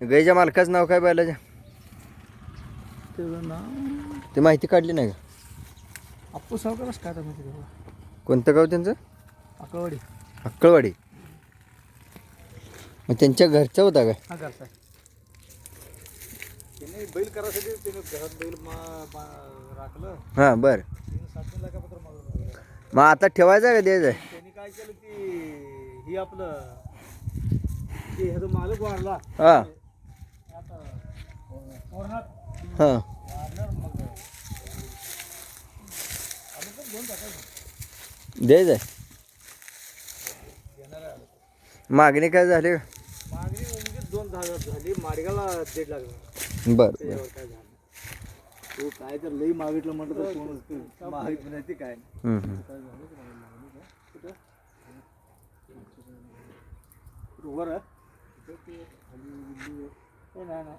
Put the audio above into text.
गाईच्या मालकाचं नाव काय बैलाच्या त्याचं नाव? ते माहिती काढली नाही का? अप्पू सावकारच काय माहिती त्याला? कोणतं गाव त्यांचं? अकळवाडी. अक्कळवाडी मग त्यांच्या घरचा होता काय हा त्याने बैल करायसाठी त्याने घरात बैल मा मा- राखलं. हां बरं. त्याने सात तीन लाखापत्र मागवलं मग आता ठेवायचा का द्यायचा? आहे त्यांनी काय केलं की ही आपलं ते ह्याचा मालक वाढला. हां. हां. द्यायचं आहे मागणी काय झाली? मागणी म्हणजे दोन झाली. माडगाला दीड. बरं काय झालं? तो काय तर लई मागितलं म्हटलं तर कोण नाही. ते काय. वर. आहे? हे नाही नाही.